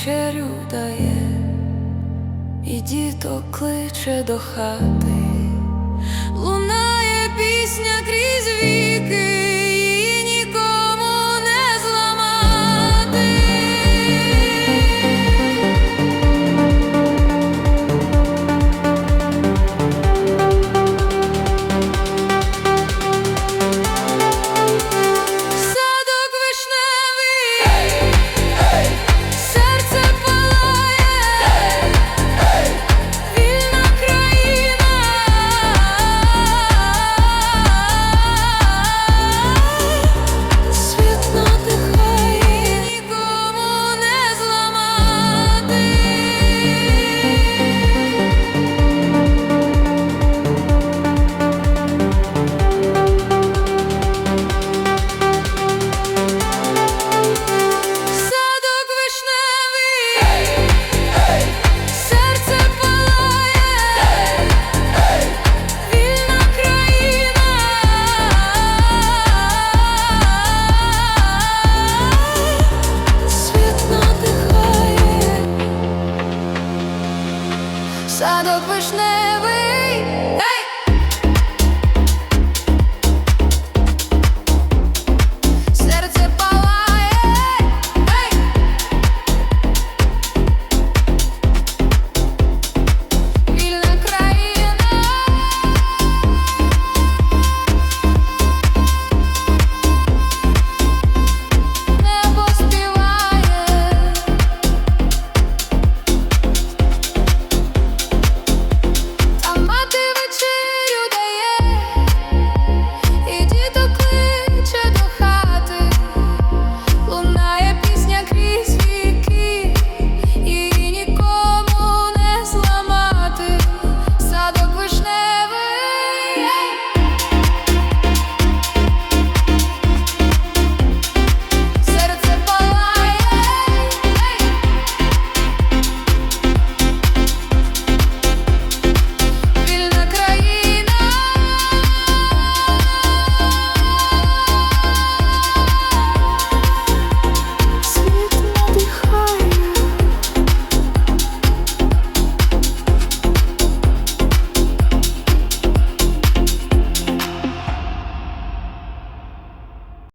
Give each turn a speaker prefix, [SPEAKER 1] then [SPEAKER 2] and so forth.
[SPEAKER 1] вечерю дає, і діто кличе до хати, лунає пісня крізь. Садок вишне.